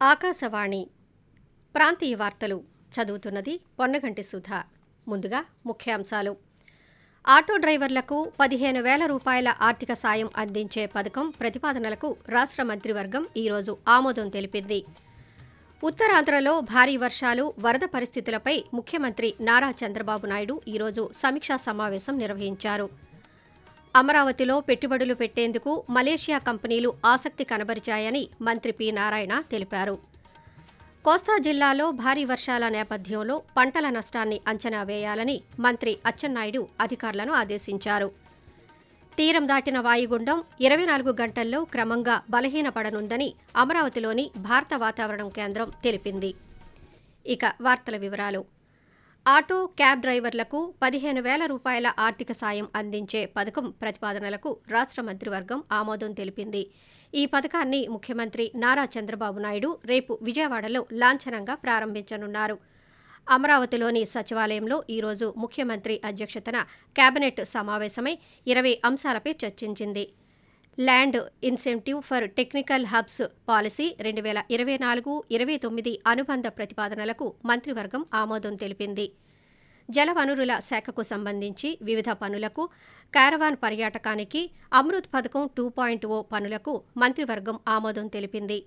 ఆకాశవాణి ప్రాంతీయ వార్తలు చదువుతున్నది పొన్నగంటి సుధ. ముందుగా ముఖ్యాంశాలు. ఆటో డ్రైవర్లకు పదిహేను వేల రూపాయల ఆర్థిక సాయం అందించే పథకం ప్రతిపాదనలకు రాష్ట్ర మంత్రివర్గం ఈరోజు ఆమోదం తెలిపింది. ఉత్తరాంధ్రలో భారీ వర్షాలు వరద పరిస్థితులపై ముఖ్యమంత్రి నారా చంద్రబాబు నాయుడు ఈరోజు సమీక్షా సమావేశం నిర్వహించారు. అమరావతిలో పెట్టుబడులు పెట్టేందుకు మలేషియా కంపెనీలు ఆసక్తి కనబరిచాయని మంత్రి పి నారాయణ తెలిపారు. కోస్తా జిల్లాలో భారీ వర్షాల నేపథ్యంలో పంటల నష్టాన్ని అంచనా వేయాలని మంత్రి అచ్చెన్నాయుడు అధికారులను ఆదేశించారు. తీరం దాటిన వాయుగుండం ఇరవై నాలుగు గంటల్లో క్రమంగా బలహీనపడనుందని అమరావతిలోని భారత వాతావరణం కేంద్రం తెలిపింది. ఇక వార్తల వివరాలు. ఆటో క్యాబ్ డ్రైవర్లకు పదిహేను వేల రూపాయల ఆర్థిక సాయం అందించే పథకం ప్రతిపాదనలకు రాష్ట్ర మంత్రివర్గం ఆమోదం తెలిపింది. ఈ పథకాన్ని ముఖ్యమంత్రి నారా చంద్రబాబు నాయుడు రేపు విజయవాడలో లాంఛనంగా ప్రారంభించనున్నారు. అమరావతిలోని సచివాలయంలో ఈరోజు ముఖ్యమంత్రి అధ్యక్షతన కేబినెట్ సమావేశమై ఇరవై అంశాలపై చర్చించింది. Land incentive for technical hubs policy రెండు వేల ఇరవై నాలుగు ఇరవై తొమ్మిది అనుబంధ ప్రతిపాదనలకు మంత్రివర్గం ఆమోదం తెలిపింది. జలవనరుల శాఖకు సంబంధించి వివిధ పనులకు కారవాన్ పర్యాటకానికి అమృత్ పథకం టూ పాయింట్ ఓ పనులకు మంత్రివర్గం ఆమోదం తెలిపింది.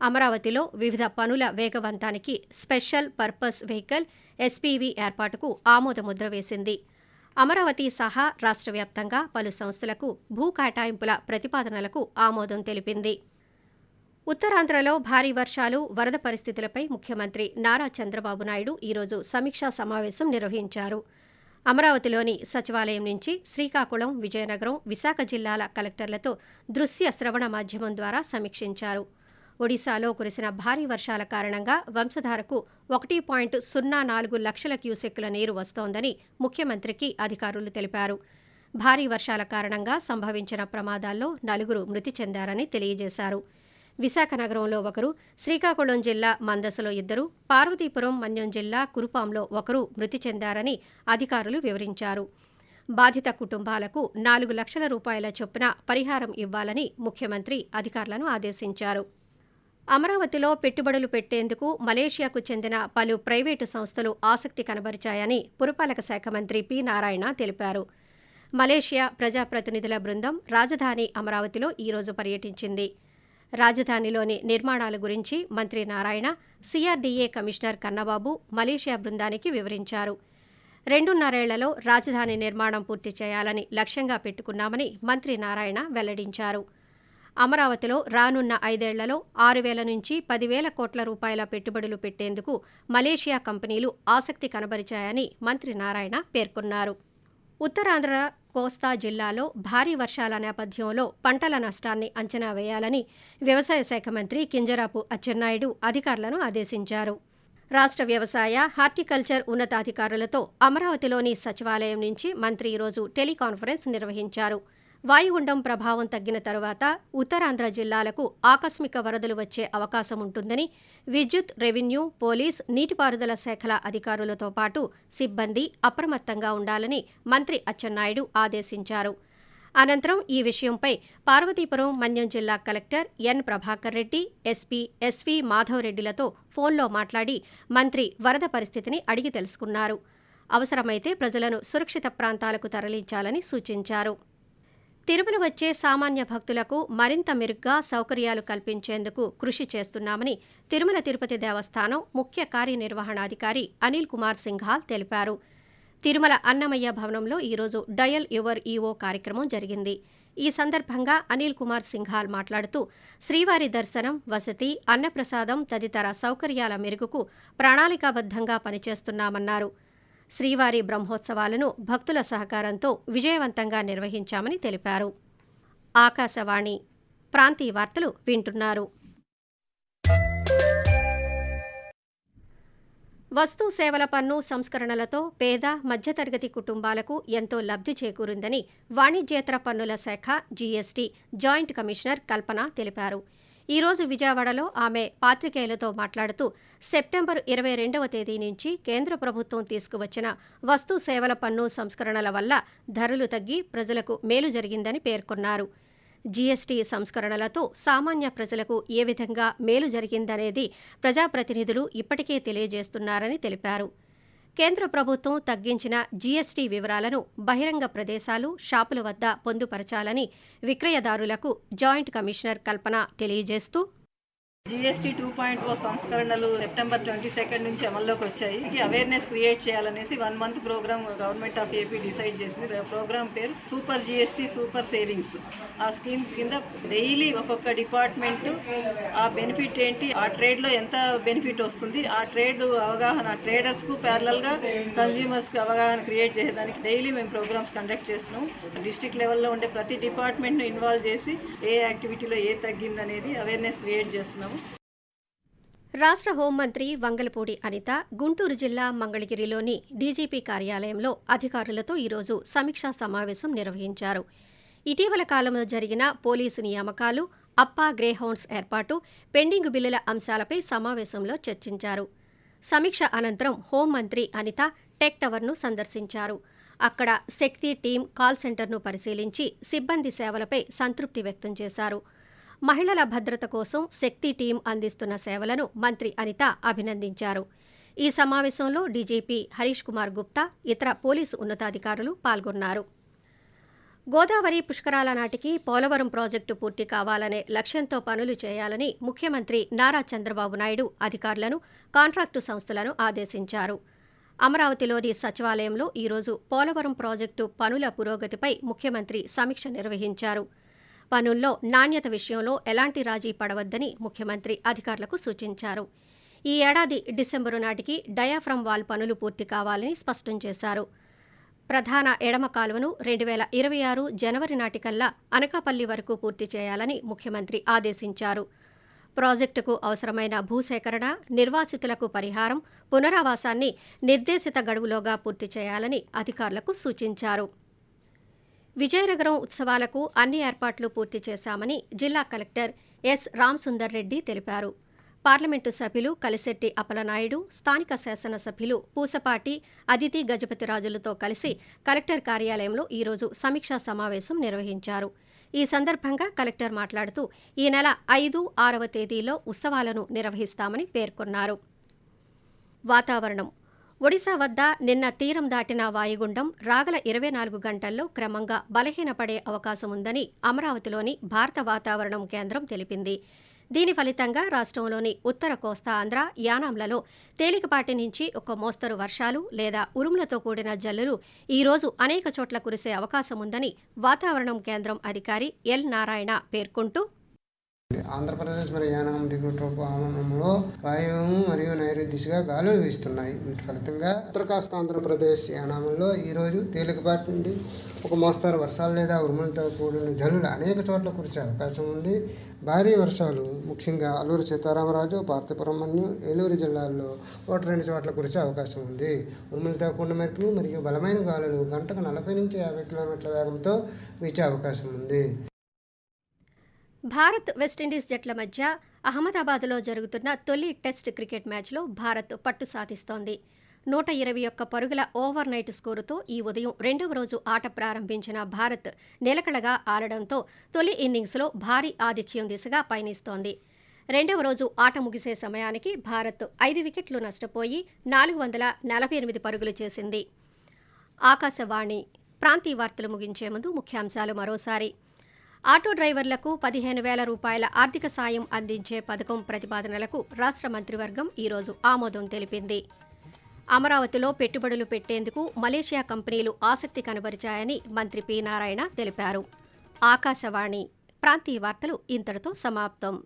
అమరావతిలో వివిధ పనుల వేగవంతానికి స్పెషల్ పర్పస్ వెహికల్ ఎస్పీవీ ఏర్పాటుకు ఆమోదముద్ర వేసింది. అమరావతి సహా రాష్ట్ర వ్యాప్తంగా పలు సంస్థలకు భూ కేటాయింపుల ప్రతిపాదనలకు ఆమోదం తెలిపింది. ఉత్తరాంధ్రలో భారీ వర్షాలు వరద పరిస్థితులపై ముఖ్యమంత్రి నారా చంద్రబాబు నాయుడు ఈరోజు సమీక్షా సమావేశం నిర్వహించారు. అమరావతిలోని సచివాలయం నుంచి శ్రీకాకుళం విజయనగరం విశాఖ జిల్లాల కలెక్టర్లతో దృశ్య శ్రవణ మాధ్యమం ద్వారా సమీక్షించారు. ఒడిశాలో కురిసిన భారీ వర్షాల కారణంగా వంశధారకు ఒకటి పాయింట్ సున్నా నాలుగు లక్షల క్యూసెక్కుల నీరు వస్తోందని ముఖ్యమంత్రికి అధికారులు తెలిపారు. భారీ వర్షాల కారణంగా సంభవించిన ప్రమాదాల్లో నలుగురు మృతి చెందారని తెలియజేశారు. విశాఖ నగరంలో ఒకరు శ్రీకాకుళం జిల్లా మందసలో ఇద్దరు పార్వతీపురం మన్యం జిల్లా కురుపాంలో ఒకరు మృతి చెందారని అధికారులు వివరించారు. బాధిత కుటుంబాలకు నాలుగు లక్షల రూపాయల చొప్పున పరిహారం ఇవ్వాలని ముఖ్యమంత్రి అధికారులను ఆదేశించారు. అమరావతిలో పెట్టుబడులు పెట్టేందుకు మలేషియాకు చెందిన పలు ప్రైవేటు సంస్థలు ఆసక్తి కనబరిచాయని పురపాలక శాఖ మంత్రి పి నారాయణ తెలిపారు. మలేషియా ప్రజాప్రతినిధుల బృందం రాజధాని అమరావతిలో ఈరోజు పర్యటించింది. రాజధానిలోని నిర్మాణాల గురించి మంత్రి Narayana CRDA commissioner Kannababu Malaysia బృందానికి వివరించారు. రెండున్నరేళ్ళలో రాజధాని నిర్మాణం పూర్తి చేయాలని లక్ష్యంగా పెట్టుకున్నామని మంత్రి నారాయణ వెల్లడించారు. అమరావతిలో రానున్న ఐదేళ్ళలో ఆరు వేల నుంచి పదివేల కోట్ల రూపాయల పెట్టుబడులు పెట్టేందుకు మలేషియా కంపెనీలు ఆసక్తి కనబరిచాయని మంత్రి నారాయణ పేర్కొన్నారు. ఉత్తరాంధ్ర కోస్తా జిల్లాలో భారీ వర్షాల నేపథ్యంలో పంటల నష్టాన్ని అంచనా వేయాలని వ్యవసాయ శాఖ మంత్రి కింజరాపు అచ్చెన్నాయుడు అధికారులను ఆదేశించారు. రాష్ట్ర వ్యవసాయ హార్టికల్చర్ ఉన్నతాధికారులతో అమరావతిలోని సచివాలయం నుంచి మంత్రి ఈరోజు టెలికాన్ఫరెన్స్ నిర్వహించారు. వాయుగుండం ప్రభావం తగ్గిన తరువాత ఉత్తరాంధ్ర జిల్లాలకు ఆకస్మిక వరదలు వచ్చే అవకాశం ఉంటుందని విద్యుత్ రెవెన్యూ పోలీస్ నీటిపారుదల శాఖల అధికారులతో పాటు సిబ్బంది అప్రమత్తంగా ఉండాలని మంత్రి అచ్చెన్నాయుడు ఆదేశించారు. అనంతరం ఈ విషయంపై పార్వతీపురం మన్యం జిల్లా collector N Prabhakar Reddy SP SV మాధవరెడ్డిలతో ఫోన్లో మాట్లాడి మంత్రి వరద పరిస్థితిని అడిగి తెలుసుకున్నారు. అవసరమైతే ప్రజలను సురక్షిత ప్రాంతాలకు తరలించాలని సూచించారు. తిరుమల వచ్చే సామాన్య భక్తులకు మరింత మెరుగ్గా సౌకర్యాలు కల్పించేందుకు కృషి చేస్తున్నామని తిరుమల తిరుపతి దేవస్థానం ముఖ్య కార్యనిర్వహణాధికారి అనిల్ కుమార్ సింఘాల్ తెలిపారు. తిరుమల అన్నమయ్య భవనంలో ఈరోజు డయల్ యువర్ ఈవో కార్యక్రమం జరిగింది. ఈ సందర్భంగా అనిల్ కుమార్ సింఘాల్ మాట్లాడుతూ శ్రీవారి దర్శనం వసతి అన్నప్రసాదం తదితర సౌకర్యాల మెరుగుకు ప్రణాళికాబద్ధంగా పనిచేస్తున్నామన్నారు. శ్రీవారి బ్రహ్మోత్సవాలను భక్తుల సహకారంతో విజయవంతంగా నిర్వహించామని తెలిపారు. ఆకాశవాణి ప్రాంతీయ వార్తలు వింటున్నారు. వస్తు సేవల పన్ను సంస్కరణలతో పేద మధ్యతరగతి కుటుంబాలకు ఎంతో లబ్ధి చేకూరిందని వాణిజ్యేతర పన్నుల శాఖ జీఎస్టీ జాయింట్ కమిషనర్ కల్పన తెలిపారు. ఈ రోజు విజయవాడలో ఆమె పాత్రికేయులతో మాట్లాడుతూ సెప్టెంబర్ ఇరవై రెండవ తేదీ నుంచి కేంద్ర ప్రభుత్వం తీసుకువచ్చిన వస్తు సేవల పన్ను సంస్కరణల వల్ల ధరలు తగ్గి ప్రజలకు మేలు జరిగిందని పేర్కొన్నారు. జీఎస్టీ సంస్కరణలతో సామాన్య ప్రజలకు ఏ విధంగా మేలు జరిగిందనేది ప్రజాప్రతినిధులు ఇప్పటికే తెలియజేస్తున్నారని తెలిపారు. కేంద్ర ప్రభుత్వం తగ్గించిన జీఎస్టీ వివరాలను బహిరంగ ప్రదేశాలు షాపుల వద్ద పొందుపరచాలని విక్రయదారులకు జాయింట్ కమిషనర్ కల్పన తెలియజేస్తూ జిఎస్టీ టూ పాయింట్ ఓ సంస్కరణలు సెప్టెంబర్ ట్వంటీ సెకండ్ నుంచి అమల్లోకి వచ్చాయి. ఈ అవేర్నెస్ క్రియేట్ చేయాలనేసి one month program government of AP decide చేసింది. ప్రోగ్రామ్ పేరు సూపర్ జిఎస్టీ సూపర్ సేవింగ్స్. ఆ స్కీమ్ కింద డైలీ ఒక్కొక్క డిపార్ట్మెంట్ ఆ బెనిఫిట్ ఏంటి ఆ ట్రేడ్లో ఎంత బెనిఫిట్ వస్తుంది ఆ ట్రేడ్ అవగాహన ట్రేడర్స్కు ప్యారలల్గా కన్స్యూమర్స్ అవగాహన క్రియేట్ చేసేదానికి డైలీ మేము ప్రోగ్రామ్స్ కండక్ట్ చేస్తున్నాం. డిస్ట్రిక్ట్ లెవెల్లో ఉండే ప్రతి డిపార్ట్మెంట్ను ఇన్వాల్వ్ చేసి ఏ యాక్టివిటీలో ఏ తగ్గిందనేది అవేర్నెస్ క్రియేట్ చేస్తున్నాము. రాష్ట్ర హోంమంత్రి వంగలపూడి అనిత గుంటూరు జిల్లా మంగళగిరిలోని డీజీపీ కార్యాలయంలో అధికారులతో ఈరోజు సమీక్షా సమావేశం నిర్వహించారు. ఇటీవల కాలంలో జరిగిన పోలీసు నియామకాలు అప్పా గ్రేహౌండ్స్ ఏర్పాటు పెండింగ్ బిల్లుల అంశాలపై సమావేశంలో చర్చించారు. సమీక్ష అనంతరం హోంమంత్రి అనిత టెక్ టవర్ను సందర్శించారు. అక్కడ శక్తి టీం కాల్ సెంటర్ను పరిశీలించి సిబ్బంది సేవలపై సంతృప్తి వ్యక్తం చేశారు. మహిళల భద్రత కోసం శక్తి టీం అందిస్తున్న సేవలను మంత్రి అనిత అభినందించారు. ఈ సమావేశంలో డీజీపీ హరీష్ కుమార్ గుప్తా ఇతర పోలీసు ఉన్నతాధికారులు పాల్గొన్నారు. గోదావరి పుష్కరాల నాటికి పోలవరం ప్రాజెక్టు పూర్తి కావాలనే లక్ష్యంతో పనులు చేయాలని ముఖ్యమంత్రి నారా చంద్రబాబు నాయుడు అధికారులను కాంట్రాక్టు సంస్థలను ఆదేశించారు. అమరావతిలోని సచివాలయంలో ఈరోజు పోలవరం ప్రాజెక్టు పనుల పురోగతిపై ముఖ్యమంత్రి సమీక్ష నిర్వహించారు. పనుల్లో నాణ్యత విషయంలో ఎలాంటి రాజీ పడవద్దని ముఖ్యమంత్రి అధికారులకు సూచించారు. ఈ ఏడాది డిసెంబరు నాటికి డయాఫ్రమ్ వాల్ పనులు పూర్తి కావాలని స్పష్టం చేశారు. ప్రధాన ఎడమ కాలువను రెండు వేల ఇరవై ఆరు జనవరి నాటికల్లా అనకాపల్లి వరకు పూర్తి చేయాలని ముఖ్యమంత్రి ఆదేశించారు. ప్రాజెక్టుకు అవసరమైన భూసేకరణ నిర్వాసితులకు పరిహారం పునరావాసాన్ని నిర్దేశిత గడువులోగా పూర్తి చేయాలని అధికారులకు సూచించారు. విజయనగరం ఉత్సవాలకు అన్ని ఏర్పాట్లు పూర్తి చేశామని జిల్లా కలెక్టర్ ఎస్ రామసుందర్ రెడ్డి తెలిపారు. పార్లమెంటు సభ్యులు కలిశెట్టి అప్పలనాయుడు స్థానిక శాసనసభ్యులు పూసపాటి అదితి గజపతిరాజులతో కలిసి కలెక్టర్ కార్యాలయంలో ఈరోజు సమీక్షా సమావేశం నిర్వహించారు. ఈ సందర్భంగా కలెక్టర్ మాట్లాడుతూ ఈ నెల ఐదు ఆరవ తేదీలో ఉత్సవాలను నిర్వహిస్తామని పేర్కొన్నారు. వాతావరణం ఒడిశా వద్ద నిన్న తీరం దాటిన వాయుగుండం రాగల ఇరవై నాలుగు గంటల్లో క్రమంగా బలహీనపడే అవకాశం ఉందని అమరావతిలోని భారత వాతావరణం కేంద్రం తెలిపింది. దీని ఫలితంగా రాష్ట్రంలోని ఉత్తర కోస్తా ఆంధ్ర యానాంలలో తేలికపాటి నుంచి ఒక మోస్తరు వర్షాలు లేదా ఉరుములతో కూడిన జల్లులు ఈ రోజు అనేక చోట్ల కురిసే అవకాశం ఉందని వాతావరణం కేంద్రం అధికారి ఎల్ నారాయణ పేర్కొంటూ ఆంధ్రప్రదేశ్ మరియు యానాం దిగువ ట్రోపావనంలో మరియు నైరుతి దిశగా గాలులు వీస్తున్నాయి. వీటి ఫలితంగా ఉత్తర కాస్త ఆంధ్రప్రదేశ్ యానామంలో ఈరోజు తేలికపాటి నుండి ఒక మోస్తారు వర్షాలు లేదా ఉరుములతో కూడిన జల్లులు అనేక చోట్ల కురిసే అవకాశం ఉంది. భారీ వర్షాలు ముఖ్యంగా అల్లూరు సీతారామరాజు పార్తీపురం ఏలూరు జిల్లాల్లో ఒకటి రెండు చోట్ల కురిసే అవకాశం ఉంది. ఉరుములతో కూడిన మెరుపులు మరియు బలమైన గాలులు గంటకు నలభై నుంచి యాభై కిలోమీటర్ల వేగంతో వీచే అవకాశం ఉంది. భారత్ వెస్టిండీస్ జట్ల మధ్య అహ్మదాబాద్లో జరుగుతున్న తొలి టెస్ట్ క్రికెట్ మ్యాచ్లో భారత్ పట్టు సాధిస్తోంది. నూట ఇరవై ఒక్క పరుగుల ఓవర్ నైట్ స్కోరుతో ఈ ఉదయం రెండవ రోజు ఆట ప్రారంభించిన భారత్ నిలకడగా ఆడడంతో తొలి ఇన్నింగ్స్లో భారీ ఆధిక్యం దిశగా పయనిస్తోంది. రెండవ రోజు ఆట ముగిసే సమయానికి భారత్ ఐదు వికెట్లు నష్టపోయి నాలుగు వందల నలభై ఎనిమిది పరుగులు చేసింది. ఆకాశవాణి ప్రాంతీయ వార్తలు ముగించే ముందు ముఖ్యాంశాలు మరోసారి. ఆటో డ్రైవర్లకు పదిహేను వేల రూపాయల ఆర్థిక సాయం అందించే పథకం ప్రతిపాదనలకు రాష్ట్ర మంత్రివర్గం ఈరోజు ఆమోదం తెలిపింది. అమరావతిలో పెట్టుబడులు పెట్టేందుకు మలేషియా కంపెనీలు ఆసక్తి కనబరిచాయని మంత్రి పి నారాయణ తెలిపారు. ఆకాశవాణి ప్రాంతీయ వార్తలు ఇంతటితో సమాప్తం.